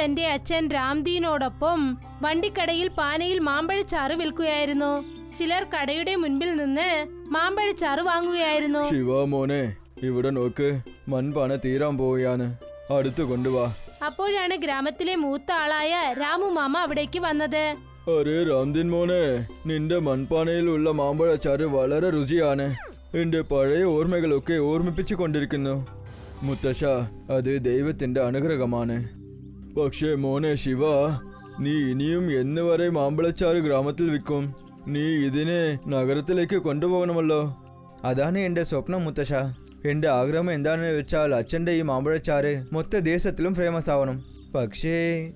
തന്റെ അച്ഛൻ രാംദീനോടൊപ്പം വണ്ടിക്കടയിൽ പാനയിൽ മാമ്പഴച്ചാറ് വിൽക്കുകയായിരുന്നു. ചിലർ കടയുടെ മുൻപിൽ നിന്ന് മാമ്പഴച്ചാറ് വാങ്ങുകയായിരുന്നു. ശിവ മോനെ ഇവിടെ നോക്ക് മൺപാന തീരാൻ പോവുകയാണ്. അടുത്ത് കൊണ്ടുവാ. അപ്പോഴാണ് ഗ്രാമത്തിലെ മൂത്ത ആളായ രാമു മാമ അവിടേക്ക് വന്നത്. അരേ രാംദിൻ മോനെ നിന്റെ മൺപാനയിലുള്ള മാമ്പഴച്ചാറ് വളരെ രുചിയാണ്. എന്റെ പഴയ ഓർമ്മകളൊക്കെ ഓർമ്മിപ്പിച്ചു കൊണ്ടിരിക്കുന്നു മുത്തശ്ശ അത് ദൈവത്തിന്റെ അനുഗ്രഹമാണ്. പക്ഷേ മോനെ ശിവ നീ ഇനിയും എന്ന് വരെ മാമ്പഴച്ചാറ് ഗ്രാമത്തിൽ വിൽക്കും. നീ ഇതിനെ നഗരത്തിലേക്ക് കൊണ്ടുപോകണമല്ലോ. അതാണ് എന്റെ സ്വപ്നം മുത്തശ്ശ. എന്റെ ആഗ്രഹം എന്താണെന്ന് വെച്ചാൽ അച്ഛന്റെ ഈ മാമ്പഴച്ചാറ് മൊത്ത ദേശത്തിലും ഫേമസ് ആവണം. പക്ഷേ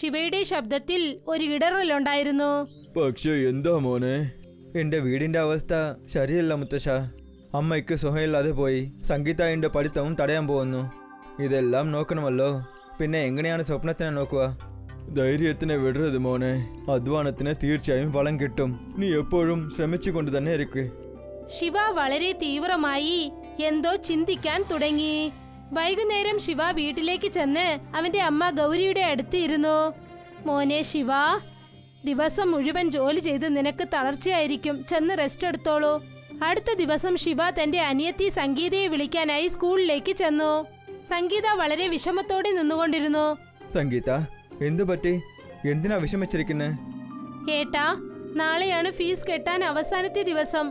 ശിവയുടെ ശബ്ദത്തിൽ ഒരു ഇടറലുണ്ടായിരുന്നു. പക്ഷേ എന്താ മോനെ? എന്റെ വീടിന്റെ അവസ്ഥ ശരിയല്ല മുത്തശ്ശ. അമ്മയ്ക്ക് സുഖമില്ലാതെ പോയി. സംഗീത എന്റെ പഠിത്തവും തടയാൻ പോകുന്നു. ഇതെല്ലാം നോക്കണമല്ലോ. പിന്നെ എങ്ങനെയാണ് സ്വപ്നത്തിനെ നോക്കുക? ധൈര്യത്തിനെ വിടരുത് മോനെ. അധ്വാനത്തിന് തീർച്ചയായും വളം കിട്ടും. നീ എപ്പോഴും ശ്രമിച്ചു കൊണ്ട് തന്നെ ഇരിക്ക്. ശിവ വളരെ തീവ്രമായി എന്തോ ചിന്തിക്കാൻ തുടങ്ങി. വൈകുന്നേരം ശിവ വീട്ടിലേക്ക് ചെന്ന് അവന്റെ അമ്മ ഗൗരിയുടെ അടുത്ത് ഇരുന്നു. മോനെ ശിവ ദിവസം മുഴുവൻ ജോലി ചെയ്ത് നിനക്ക് തളർച്ചയായിരിക്കും. ചെന്ന് റെസ്റ്റ് എടുത്തോളൂ. അടുത്ത ദിവസം ശിവ തന്റെ അനിയത്തി സംഗീതയെ വിളിക്കാനായി സ്കൂളിലേക്ക് ചെന്നു. സംഗീത വളരെ വിഷമത്തോടെ നിന്നുകൊണ്ടിരുന്നു. സംഗീത എന്തു പറ്റി? എന്തിനാ വിഷമിച്ചിരിക്കുന്നത് ഏട്ടാ നാളെയാണ് ഫീസ് കെട്ടാൻ അവസാനത്തെ ദിവസം.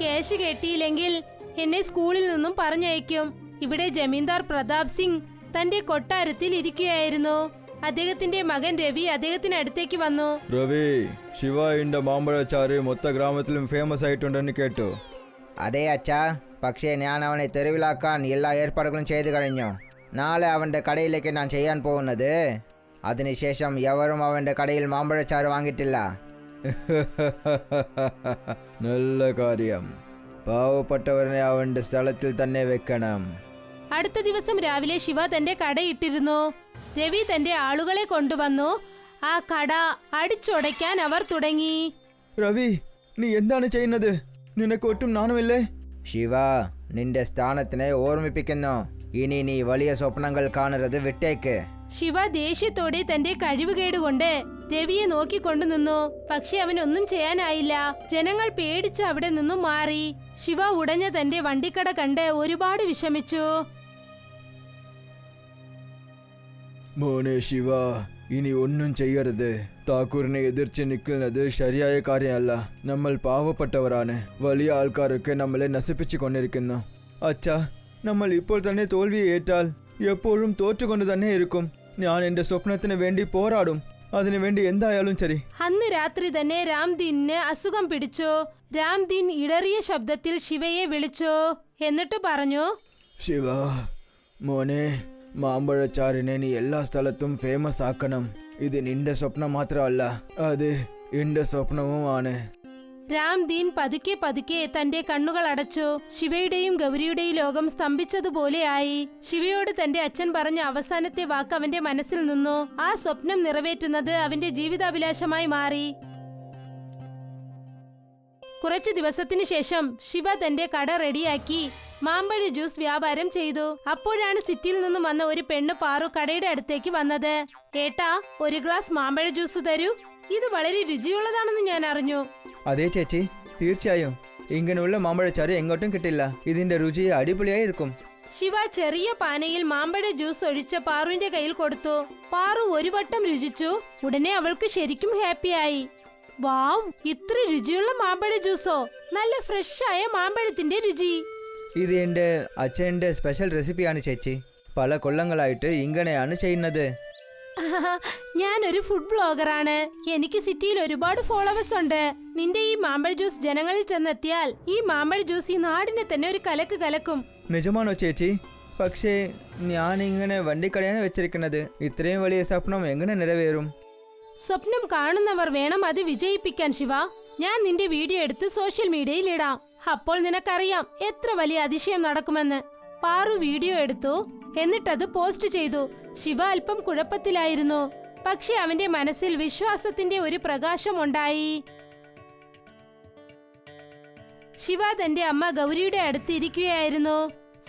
ക്യാഷ് കെട്ടിയില്ലെങ്കിൽ എന്നെ സ്കൂളിൽ നിന്നും പറഞ്ഞയക്കും. ഇവിടെ ജമീന്ദാർ പ്രതാപ് സിംഗ് തന്റെ കൊട്ടാരത്തിൽ ഇരിക്കുകയായിരുന്നു. അദ്ദേഹത്തിന്റെ മകൻ രവി അദ്ദേഹത്തിന് അടുത്തേക്ക് വന്നു. രവി ശിവായിന്റെ മാമ്പഴച്ചാറ് മൊത്ത ഗ്രാമത്തിലും ഫേമസ് ആയിട്ടുണ്ടെന്ന് കേട്ടു. അതെ അച്ഛാ. പക്ഷേ ഞാൻ അവനെ തെരുവിലാക്കാൻ എല്ലാ ഏർപ്പാടുകളും ചെയ്തു കഴിഞ്ഞു. നാളെ അവന്റെ കടയിലേക്ക് ഞാൻ ചെയ്യാൻ പോകുന്നത്. അതിനുശേഷം എവരും അവന്റെ കടയിൽ മാമ്പഴച്ചാറ് വാങ്ങിയിട്ടില്ല. നല്ല കാര്യം. പാവപ്പെട്ടവരെ അവന്റെ സ്ഥലത്തിൽ തന്നെ വെക്കണം. അടുത്ത ദിവസം രാവിലെ ശിവ തന്റെ കടയിട്ടിരുന്നു. രവി തന്റെ ആളുകളെ കൊണ്ടുവന്നു. ആ കട അടിച്ചുടയ്ക്കാൻ അവർ തുടങ്ങി. രവി നീ എന്താണ് ചെയ്യുന്നത്? നിനക്ക് ഒട്ടും നാണമില്ലേ? ശിവ നിന്റെ സ്ഥാനത്തിനെ ഓർമ്മിപ്പിക്കുന്നു. ഇനി നീ വലിയ സ്വപ്നങ്ങൾ കാണരുത് വിട്ടേക്ക്. ശിവ ദേഷ്യത്തോടെ തന്റെ കഴിവുകേടുകൊണ്ട് രവിയെ നോക്കിക്കൊണ്ടു നിന്നു. പക്ഷെ അവനൊന്നും ചെയ്യാനായില്ല. ജനങ്ങൾ പേടിച്ച് അവിടെ നിന്നും മാറി. ശിവ ഉടഞ്ഞ തന്റെ വണ്ടിക്കട കണ്ട് ഒരുപാട് വിഷമിച്ചു. മോനെ ശിവ ഇനി ഒന്നും ചെയ്യരുത്. താക്കൂറിനെ എതിർച്ച് നിൽക്കുന്നത് ശരിയായ കാര്യമല്ല. നമ്മൾ പാവപ്പെട്ടവരാണ്. വലിയ ആൾക്കാരൊക്കെ നമ്മളെ നശിപ്പിച്ചു കൊണ്ടിരിക്കുന്നു അച്ഛാ നമ്മൾ ഇപ്പോൾ തന്നെ തോൽവിയെ ഏറ്റാൽ എപ്പോഴും തോറ്റുകൊണ്ട് തന്നെ ഇരിക്കും. ഞാൻ എന്റെ സ്വപ്നത്തിന് വേണ്ടി പോരാടും. അതിനു വേണ്ടി എന്തായാലും ശരി. അന്ന് രാത്രി തന്നെ രാംദീനിന് അസുഖം പിടിച്ചോ? രാംദീൻ ഇടറിയ ശബ്ദത്തിൽ ശിവയെ വിളിച്ചോ? എന്നിട്ട് പറഞ്ഞു ശിവ മോനെ മാമ്പഴച്ചാറിനെ നീ എല്ലാ സ്ഥലത്തും ഫേമസ് ആക്കണം. ഇത് നിന്റെ സ്വപ്നം മാത്രമല്ല അത് എന്റെ സ്വപ്നവുമാണ്. രാംദീൻ പതുക്കെ പതുക്കെ തന്റെ കണ്ണുകൾ അടച്ചു ശിവയുടെയും ഗൗരിയുടെയും ലോകം സ്തംഭിച്ചതുപോലെയായി ശിവയോട് തന്റെ അച്ഛൻ പറഞ്ഞ അവസാനത്തെ വാക്ക് അവന്റെ മനസ്സിൽ നിന്നു. ആ സ്വപ്നം നിറവേറ്റുന്നത് അവന്റെ ജീവിതാഭിലാഷമായി മാറി. കുറച്ചു ദിവസത്തിന് ശേഷം ശിവ തന്റെ കട റെഡിയാക്കി മാമ്പഴ ജ്യൂസ് വ്യാപാരം ചെയ്തു. അപ്പോഴാണ് സിറ്റിയിൽ നിന്നും വന്ന ഒരു പെണ്ണ് പാറു കടയുടെ അടുത്തേക്ക് വന്നത്. ഏട്ടാ ഒരു ഗ്ലാസ് മാമ്പഴ ജ്യൂസ് തരൂ. ഇത് വളരെ രുചിയുള്ളതാണെന്ന് ഞാൻ അറിഞ്ഞു. അതെ ചേച്ചി തീർച്ചയായും. ഇങ്ങനെയുള്ള മാമ്പഴ മാമ്പഴച്ചാറ് എങ്ങോട്ടും കിട്ടില്ല. ഇതിന്റെ രുചി അടിപൊളിയായിരിക്കും. ശിവ ചെറിയ പാനയിൽ മാമ്പഴ ജ്യൂസ് ഒഴിച്ച പാറുവിന്റെ കയ്യിൽ കൊടുത്തു. പാറു ഒരു വട്ടം രുചിച്ചു. ഉടനെ അവൾക്ക് ശരിക്കും ഹാപ്പിയായി. വാവ് ഇത്ര രുചിയുള്ള മാമ്പഴ ജ്യൂസോ? നല്ല ഫ്രഷ് ആയ മാമ്പഴത്തിന്റെ രുചി. ഇത് എന്റെ അച്ഛന്റെ സ്പെഷ്യൽ റെസിപ്പിയാണ് ചേച്ചി. പല കൊല്ലങ്ങളായിട്ട് ഇങ്ങനെയാണ് ചെയ്യുന്നത്. ഞാനൊരു ഫുഡ് ബ്ലോഗറാണ് എനിക്ക് സിറ്റിയിൽ ഒരുപാട് ഫോളോവേഴ്സ് ഉണ്ട്. നിന്റെ ഈ മാമ്പഴ ജ്യൂസ് ജനങ്ങളിൽ ചെന്നെത്തിയാൽ ഈ മാമ്പഴ ജ്യൂസ് ഈ നാടിനെ തന്നെ ഒരു കലക്ക് കലക്കും. നിജമാണോ ചേച്ചി? പക്ഷേ ഞാൻ ഇങ്ങനെ വണ്ടിക്കടയാണ് വെച്ചിരിക്കുന്നത് ഇത്രയും വലിയ സ്വപ്നം എങ്ങനെ നിറവേറും? സ്വപ്നം കാണുന്നവർ വേണം അത് വിജയിപ്പിക്കാൻ ശിവ. ഞാൻ നിന്റെ വീഡിയോ എടുത്ത് സോഷ്യൽ മീഡിയയിൽ ഇടാം. അപ്പോൾ നിനക്കറിയാം എത്ര വലിയ അതിശയം നടക്കുമെന്ന്. പാറു വീഡിയോ എടുത്തു എന്നിട്ടത് പോസ്റ്റ് ചെയ്തു. ശിവ അല്പം കുഴപ്പത്തിലായിരുന്നു. പക്ഷെ അവന്റെ മനസ്സിൽ വിശ്വാസത്തിന്റെ ഒരു പ്രകാശം ഉണ്ടായി. ശിവ തന്റെ അമ്മ ഗൗരിയുടെ അടുത്ത് ഇരിക്കുകയായിരുന്നു.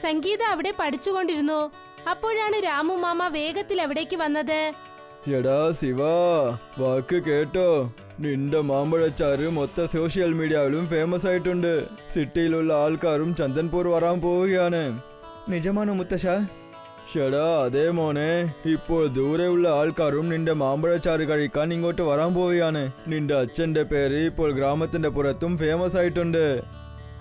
സംഗീത അവിടെ പഠിച്ചുകൊണ്ടിരുന്നു. അപ്പോഴാണ് രാമു മാമ വേഗത്തിൽ അവിടേക്ക് വന്നത്. എടാ ശിവ വാക്ക് കേട്ടോ. നിന്റെ മാമ്പഴച്ചാറ് മൊത്ത സോഷ്യൽ മീഡിയയിലും ഫേമസ് ആയിട്ടുണ്ട്. സിറ്റിയിലുള്ള ആൾക്കാരും ചന്ദൻപൂർ വരാൻ പോവുകയാണ്. നിജമാണോ മുത്തശ്ശ? ഷടാ അതേ മോനെ. ഇപ്പോൾ ദൂരെയുള്ള ആൾക്കാരും നിന്റെ മാമ്പഴച്ചാറ് കഴിക്കാൻ ഇങ്ങോട്ട് വരാൻ പോവുകയാണ്. നിന്റെ അച്ഛന്റെ പേര് ഇപ്പോൾ ഗ്രാമത്തിന്റെ പുറത്തും ഫേമസ് ആയിട്ടുണ്ട്.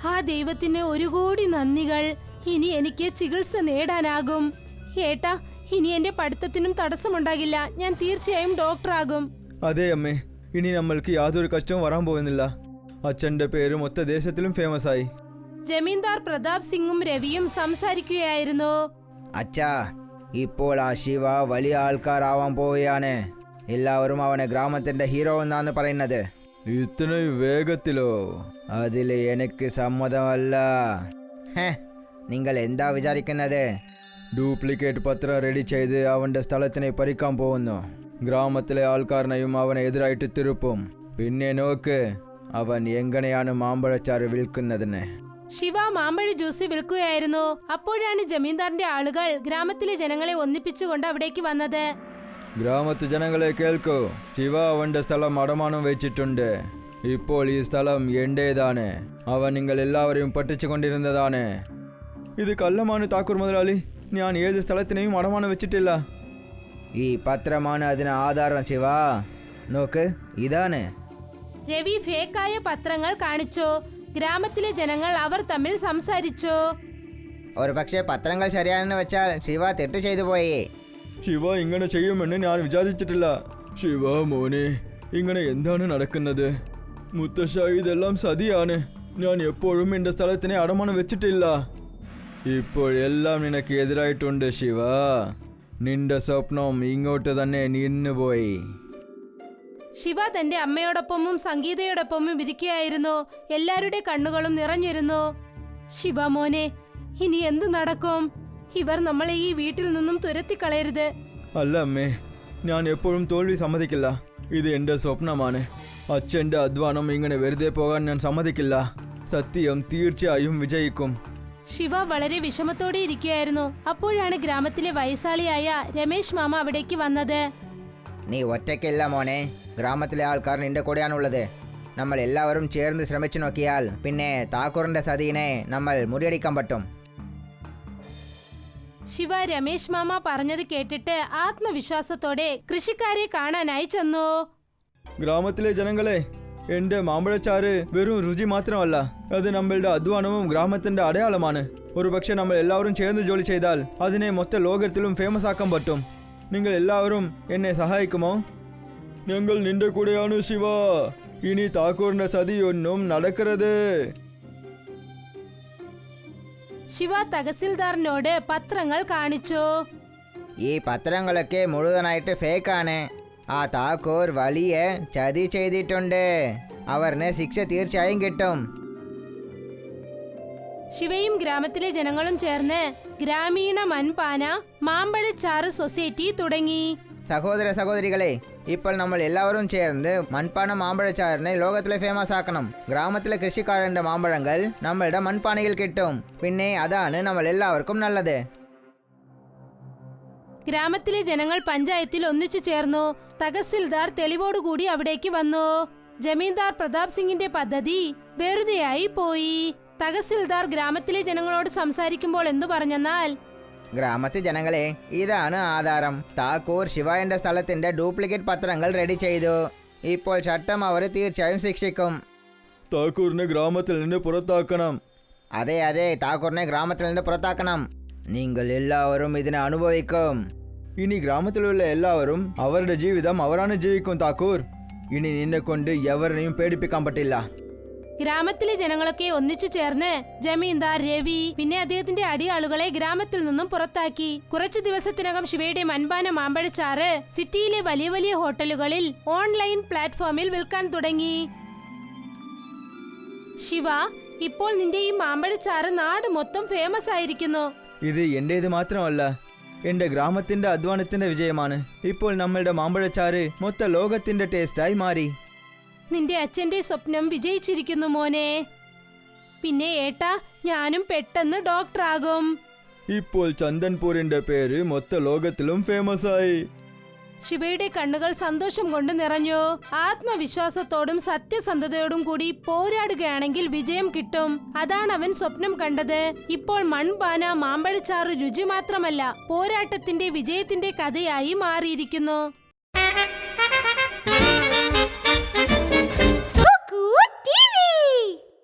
ആ ദൈവത്തിന് ഒരു കോടി നന്ദികൾ. ഇനി എനിക്ക് ചികിത്സ നേടാനാകും. ഏട്ടാ ഇനി എന്റെ പഠിത്തത്തിനും തടസ്സമുണ്ടാകില്ല. ഞാൻ തീർച്ചയായും ഡോക്ടറാകും. അതെ അമ്മേ. ഇനി നമ്മൾക്ക് യാതൊരു കഷ്ടവും വരാൻ പോകുന്നില്ല. അച്ഛന്റെ പേര് മൊത്ത ദേശത്തിലും ഫേമസ് ആയി. ജമീന്ദാർ പ്രതാപ് സിംഗും രവിയും സംസാരിക്കുകയായിരുന്നു. അച്ഛാ ഇപ്പോൾ ആ ശിവ വലിയ ആൾക്കാരാവാൻ പോവുകയാണ്. എല്ലാവരും അവനെ ഗ്രാമത്തിന്റെ ഹീറോ എന്നാണ് പറയുന്നത്. ഇത്രയും വേഗത്തിലോ? അതിൽ എനിക്ക് സമ്മതമല്ല. ഹേ നിങ്ങൾ എന്താ വിചാരിക്കുന്നത്? ഡ്യൂപ്ലിക്കേറ്റ് പത്രം റെഡി ചെയ്ത് അവന്റെ സ്ഥലത്തിനെ പറിക്കാൻ പോകുന്നു. ഗ്രാമത്തിലെ ആൾക്കാരനെയും അവനെ എതിരായിട്ട് തിരുപ്പും. പിന്നെ നോക്ക് അവൻ എങ്ങനെയാണ് മാമ്പഴച്ചാറ് വിൽക്കുന്നതിന്? ശിവ മാമ്പഴ ജ്യൂസ് വിൽക്കുകയായിരുന്നു. അപ്പോഴാണ് ജമീന്ദാറിന്റെ ആളുകൾ ഗ്രാമത്തിലെ ജനങ്ങളെ ഒന്നിപ്പിച്ചുകൊണ്ട് അവിടേക്ക് വന്നത്. ഗ്രാമത്തെ ജനങ്ങളെ കേൾക്കൂ. ശിവ അവന്റെ സ്ഥലം അടമാനം വെച്ചിട്ടുണ്ട്. ഇപ്പോൾ ഈ സ്ഥലം എന്റേതാണ്. അവൻ നിങ്ങൾ എല്ലാവരെയും പട്ടിച്ചുകൊണ്ടിരുന്നതാണ് ഇത് കള്ളമാണ് താക്കൂർ മുതലാളി. ഞാൻ ഏത് സ്ഥലത്തിനെയും അടമാണ് വെച്ചിട്ടില്ല. ഈ പത്രമാണ് അതിന് ആധാരം ശിവ. നോക്ക് ഇതാണ്. രവി ഫേക്കായ പത്രങ്ങൾ കാണിച്ചു? ഗ്രാമത്തിലെ ജനങ്ങൾ അവർ തമ്മിൽ സംസാരിച്ചു? ഒരു പക്ഷേ പത്രങ്ങൾ ശരിയാണെന്ന് വെച്ചാൽ ശിവ തെറ്റ് ചെയ്തു പോയി. ശിവ ഇങ്ങനെ ചെയ്യുമെന്ന് ഞാൻ വിചാരിച്ചിട്ടില്ല. ശിവ മോനെ ഇങ്ങനെ എന്താണ് നടക്കുന്നത്? മുത്തശ്ശ ഇതെല്ലാം സതിയാണ്. ഞാൻ എപ്പോഴും എന്റെ സ്ഥലത്തിനെ അടമാണ് വെച്ചിട്ടില്ല. ഇപ്പോഴെല്ലാം നിനക്ക് എതിരായിട്ടുണ്ട് ശിവ. നിന്റെ സ്വപ്നം ഇങ്ങോട്ട് തന്നെ നിന്നുപോയി ശിവ തന്റെ അമ്മയോടൊപ്പമും സംഗീതയോടൊപ്പമും ഇരിക്കുകയായിരുന്നു എല്ലാവരുടെ കണ്ണുകളും നിറഞ്ഞിരുന്നു. ശിവ മോനെ ഇനി എന്തു നടക്കും? ഇവർ നമ്മളെ ഈ വീട്ടിൽ നിന്നും തുരത്തി കളയരുത് അല്ല അമ്മേ ഞാൻ എപ്പോഴും തോൽവി സമ്മതിക്കില്ല. ഇത് എന്റെ സ്വപ്നമാണ്. അച്ഛന്റെ അധ്വാനം ഇങ്ങനെ വെറുതെ പോകാൻ ഞാൻ സമ്മതിക്കില്ല. സത്യം തീർച്ചയായും വിജയിക്കും. ശിവ വളരെ വിഷമത്തോടെ ഇരിക്കുകയായിരുന്നു. അപ്പോഴാണ് ഗ്രാമത്തിലെ വയസ്സാളിയായ രമേശ് മാമ അവിടേക്ക് വന്നത്. നീ ഒറ്റയ്ക്കല്ല മോനെ. ഗ്രാമത്തിലെ ആൾക്കാർ നിന്റെ കൂടെയാണുള്ളത്. നമ്മൾ എല്ലാവരും ചേർന്ന് ശ്രമിച്ചു നോക്കിയാൽ പിന്നെ താക്കൂറിന്റെ സതിനെ നമ്മൾ മുറിയടിക്കാൻ പറ്റും. ശിവ രമേശ് മാമ പറഞ്ഞത് കേട്ടിട്ട് ആത്മവിശ്വാസത്തോടെ കൃഷിക്കാരെ കാണാനായി ചെന്നു. ഗ്രാമത്തിലെ ജനങ്ങളെ എന്റെ മാമ്പഴച്ചാറ് വെറും രുചി മാത്രമല്ല അത് നമ്മളുടെ അധ്വാനവും ഗ്രാമത്തിന്റെ അടയാളമാണ് ഒരുപക്ഷെ നമ്മൾ എല്ലാവരും ചേർന്ന് ജോലി ചെയ്താൽ അതിനെ മൊത്ത ലോകത്തിലും ഫേമസ് ആക്കാൻ പറ്റും നിങ്ങൾ എല്ലാവരും എന്നെ സഹായിക്കുമോ ഞങ്ങൾ നിന്റെ കൂടെയാണ് ശിവ ഇനി താക്കൂറിന്റെ സതിയൊന്നും നടക്കരുത് ശിവ തഹസിൽദാറിനോട് പത്രങ്ങൾ കാണിച്ചു ഈ പത്രങ്ങളൊക്കെ മുഴുവനായിട്ട് ഫേക്കാണ് ആ താക്കൂർ വലിയ ചതി ചെയ്തിട്ടുണ്ട്. അവരിന് ശിക്ഷ തീർച്ചയായും കിട്ടും. ശിവയും ഗ്രാമത്തിലെ ജനങ്ങളും ചേർന്ന് ഗ്രാമീണ മൺപാന മാമ്പഴച്ചാറ് സൊസൈറ്റി തുടങ്ങി. സഹോദര സഹോദരികളെ ഇപ്പോൾ നമ്മൾ എല്ലാവരും ചേർന്ന് മൺപാന മാമ്പഴച്ചാറിനെ ലോകത്തിലെ ഫേമസ് ആക്കണം. ഗ്രാമത്തിലെ കൃഷിക്കാരന്റെ മാമ്പഴങ്ങൾ നമ്മളുടെ മൺപാനയിൽ കിട്ടും. പിന്നെ അതാണ് നമ്മൾ എല്ലാവർക്കും നല്ലത്. ഗ്രാമത്തിലെ ജനങ്ങൾ പഞ്ചായത്തിൽ ഒന്നിച്ചു ചേർന്നു. തഹസിൽദാർ തെളിവോടുകൂടി അവിടേക്ക് വന്നു. ജമീന്ദാർ പ്രതാപ് സിംഗിന്റെ പദ്ധതി വെറുതെയായി പോയി. തഹസിൽദാർ ഗ്രാമത്തിലെ ജനങ്ങളോട് സംസാരിക്കുമ്പോൾ എന്തു പറഞ്ഞെന്നാൽ ഗ്രാമത്തിലെ ജനങ്ങളെ ഇതാണ് ആധാരം. താക്കൂർ ശിവായന്റെ സ്ഥലത്തിന്റെ ഡ്യൂപ്ലിക്കേറ്റ് പത്രങ്ങൾ റെഡി ചെയ്തു. ഇപ്പോൾ ചട്ടം അവർ തീർച്ചയായും ശിക്ഷിക്കും. താക്കൂറിനെ ഗ്രാമത്തിൽ നിന്ന് പുറത്താക്കണം. അതെ അതെ. താക്കൂറിനെ ഗ്രാമത്തിൽ നിന്ന് പുറത്താക്കണം. നിങ്ങൾ എല്ലാവരും ഇതിനെ இனி ഇനി ഗ്രാമത്തിലുള്ള എല്ലാവരും അവരുടെ ജീവിതം அவரான ജീവിക്കും താക്കൂർ ഇനി നിന്നെ കൊണ്ട് എവരെയും പേടിപ്പിക്കാൻ പറ്റില്ല ഗ്രാമത്തിലെ ജനങ്ങളൊക്കെ ഒന്നിച്ചു ചേർന്ന് ജമീന്ദാർ രവി പിന്നെ അദ്ദേഹത്തിന്റെ അടിയാളുകളെ ഗ്രാമത്തിൽ നിന്നും പുറത്താക്കി. കുറച്ചു ദിവസത്തിനകം ശിവയുടെ മൻപാന മാമ്പഴച്ചാറ് സിറ്റിയിലെ വലിയ വലിയ ഹോട്ടലുകളിൽ ഓൺലൈൻ പ്ലാറ്റ്ഫോമിൽ വിൽക്കാൻ തുടങ്ങി. ശിവ ഇപ്പോൾ നിന്റെ ഈ മാമ്പഴച്ചാറ് നാട് മൊത്തം ഫേമസ് ആയിരിക്കുന്നു. ഇത് എന്റേത് മാത്രമല്ല എന്റെ ഗ്രാമത്തിന്റെ അധ്വാനത്തിന്റെ വിജയമാണ്. ഇപ്പോൾ നമ്മളുടെ മാമ്പഴച്ചാറ് മൊത്ത ലോകത്തിന്റെ ടേസ്റ്റായി മാറി. നിന്റെ അച്ഛന്റെ സ്വപ്നം വിജയിച്ചിരിക്കുന്നു മോനെ. പിന്നെ ഏട്ടാ ഞാനും പെട്ടെന്ന് ഡോക്ടറാകും ഇപ്പോൾ ചന്ദൻപൂരിന്റെ പേര് മൊത്ത ലോകത്തിലും ഫേമസ് ആയി. ശിവയുടെ കണ്ണുകൾ സന്തോഷം കൊണ്ട് നിറഞ്ഞു. ആത്മവിശ്വാസത്തോടും സത്യസന്ധതയോടും കൂടി പോരാടുകയാണെങ്കിൽ വിജയം കിട്ടും. അതാണ് അവൻ സ്വപ്നം കണ്ടത്. ഇപ്പോൾ മൺപാന മാമ്പഴച്ചാറ് രുചി മാത്രമല്ല പോരാട്ടത്തിന്റെ വിജയത്തിന്റെ കഥയായി മാറിയിരിക്കുന്നു.